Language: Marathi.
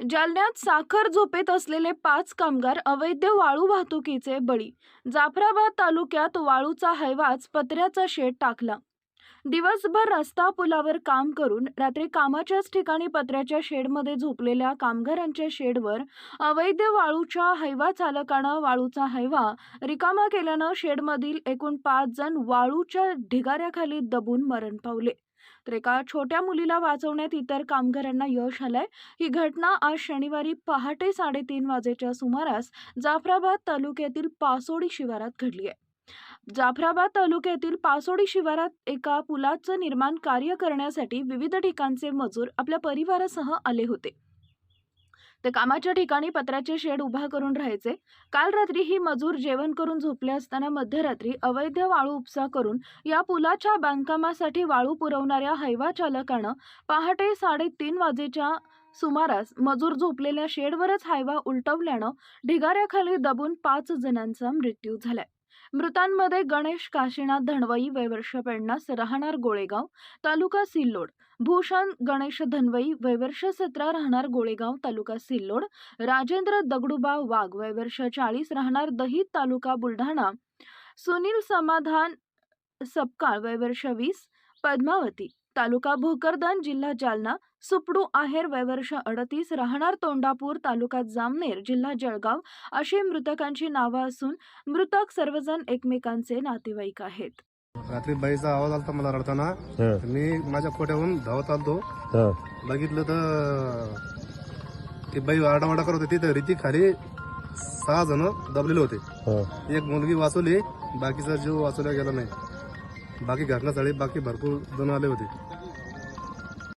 जालन्यात साखर झोपेत असलेले पाच कामगार अवैध वाळू वाहतुकीचे बळी. जाफराबाद तालुक्यात वाळूचा हैवाच पत्र्याचा शेड टाकला. दिवसभर रस्ता पुलावर काम करून रात्री कामाच्याच ठिकाणी पत्र्याच्या शेडमध्ये झोपलेल्या कामगारांच्या शेडवर अवैध वाळूच्या हैवा चालकानं वाळूचा हैवा रिकामा केल्यानं शेडमधील एकूण पाच जण वाळूच्या ढिगाऱ्याखाली दबून मरण पावले. तर एका छोट्या मुलीला वाचवण्यात इतर कामगारांना यश आलंय. ही घटना आज शनिवारी पहाटे साडेतीन वाजेच्या सुमारास जाफराबाद तालुक्यातील पासोडी शिवारात घडली आहे. जाफराबाद तालुक्यातील पासोडी शिवारात एका पुलाचं निर्माण कार्य करण्यासाठी विविध ठिकाणचे मजूर आपल्या परिवारासह आले होते. ते कामाच्या ठिकाणी पत्र्याचे शेड उभा करून राहायचे. काल रात्री ही मजूर जेवण करून झोपले असताना मध्यरात्री अवैध वाळू उपसा करून या पुलाच्या बांधकामासाठी वाळू पुरवणाऱ्या हैवा चालकानं पहाटे साडेतीन वाजेच्या सुमारास मजूर झोपलेल्या शेडवरच हायवा उलटवल्यानं ढिगाऱ्याखाली दबून पाच जणांचा मृत्यू झालाय. मृतांमध्ये गणेश काशीनाथ धनवई वय वर्ष पन्नास राहणार गोळेगाव तालुका सिल्लोड. भूषण गणेश धनवई वय वर्ष सतरा राहणार गोळेगाव तालुका सिल्लोड. राजेंद्र दगडूबा वाघ वय वर्ष चाळीस राहणार दहित तालुका बुलढाणा. सुनील समाधान सपकाळ वय वर्ष वीस पद्मावती. तालुका भोकरदन जिल्हा जालना सुपडू आहेर वयवर्ष अडतीस राहणार तोंडापूर तालुका जामनेर जिल्हा जळगाव अशी मृतकांची नावं असून मृतक सर्वजण एकमेकांचे नातेवाईक आहेत. रात्री बाईचा आवाज आलता मला रडताना. मी माझ्या खोट्याहून धावत आलतो. हा, बघितलं तर ती बाई आरडावाडा करत होती. तर रीती खाली सहा जण दबलेले होते. हा. एक मुलगी वाचवली बाकीचा जीव वाचवला गेला नाही. बाकी घटनास्थळी बाकी भरपूर जण आले होते.